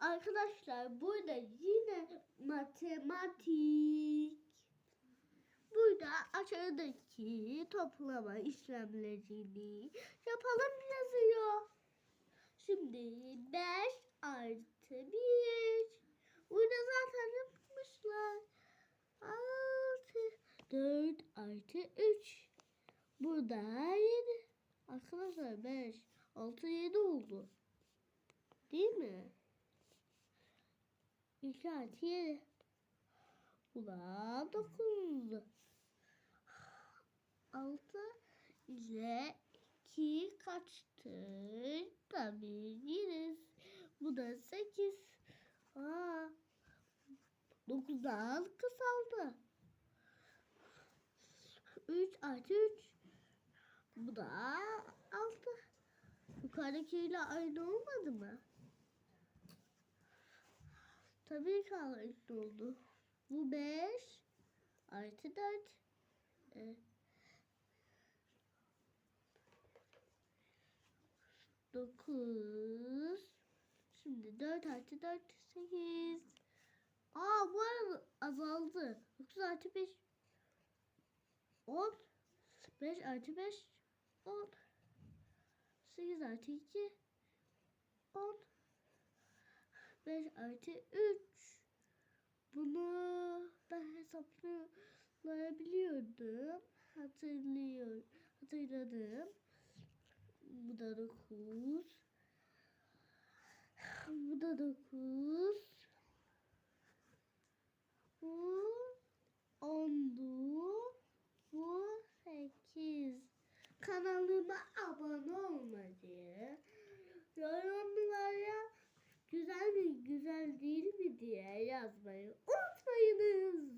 Arkadaşlar burada yine matematik. Burada aşağıdaki toplama işlemlerini yapalım yazıyor. Şimdi 5 artı 1. Burada zaten yapmışlar. 6 4 artı 3. Burada 7. Arkadaşlar 5 6 7 oldu. Değil mi? 2 artı 7. Bu da 9. 6 ile 2 kaçtır? Tabii biliriz. Bu da 8. Aa, 9'dan kısaldı. 3 artı 3. Bu da 6. Yukarıdakiyle aynı olmadı mı? Tabii ki aynı oldu. Bu 5 artı 4. Ee, 9 Şimdi 4 artı 4 8 Aa bu arada azaldı. 9 artı 5 10 5 artı 5 10 8 artı 2 10 5 artı 3 Bunu ben hesaplayabiliyordum. Hatırlıyor, hatırladım. Bu da 9. Bu da 9. Bu 10'du. Bu 8. Kanalıma abone olmayı, yorumlara güzel mi güzel değil mi diye yazmayı unutmayınız.